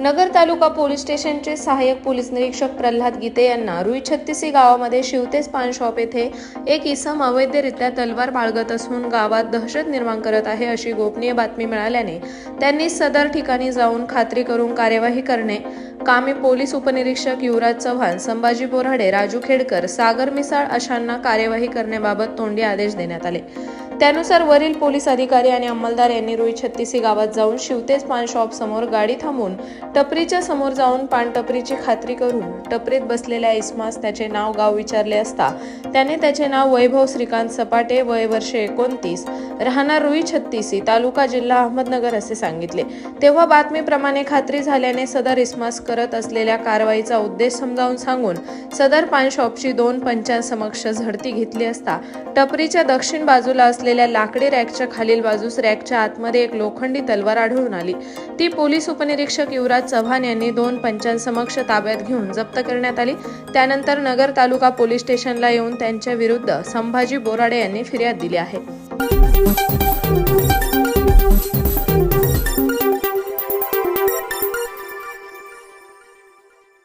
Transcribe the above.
नगर तालुका police स्टेशनचे सहाय्यक police निरीक्षक प्रल्हाद गीते यांना रुई छत्तीसी गावामध्ये शिवतेज पान शॉप येथे एक इसम अवैधरित्या तलवार बाळगत असून गावात दहशत निर्माण करत आहे अशी गोपनीय बातमी मिळाल्याने त्यांनी सदर ठिकाणी जाऊन खात्री करून कार्यवाही करणे. कामे पोलीस उपनिरीक्षक युवराज चव्हाण संभाजी बोराडे राजू खेडकर सागर मिसाळ अशांना कार्यवाही करण्याबाबत तोंडी आदेश देण्यात आले. त्यानुसार वरील पोलीस अधिकारी आणि अंमलदार यांनी रुई छत्तीसी गावात जाऊन शिवतेज पान शॉप समोर गाडी थांबवून टपरीच्या समोर जाऊन पान टपरीची खात्री करून टपरीत बसलेल्या इस्मास त्याचे नाव गाव विचारले असता त्याने त्याचे नाव वैभव श्रीकांत सपाटे वय वर्षे एकोणतीस राहणार रुई छत्तीसी तालुका जिल्हा अहमदनगर असे सांगितले. तेव्हा बातमीप्रमाणे खात्री झाल्याने सदर इस्मास करत असलेल्या कारवाईचा उद्देश समजावून सांगून सदर पान शॉपची दोन पंचांसमक्ष झडती घेतली असता टपरीच्या दक्षिण बाजूला असले असलेल्या लाकडी रॅकच्या खालील बाजूस रॅकच्या आतमध्ये एक लोखंडी तलवार आढळून आली. ती पोलीस उपनिरीक्षक युवराज चव्हाण यांनी दोन पंचांसमक्ष ताब्यात घेऊन जप्त करण्यात आली. त्यानंतर नगर तालुका पोलीस स्टेशनला येऊन त्यांच्या विरुद्ध संभाजी बोराडे यांनी फिर्याद दिली आहे.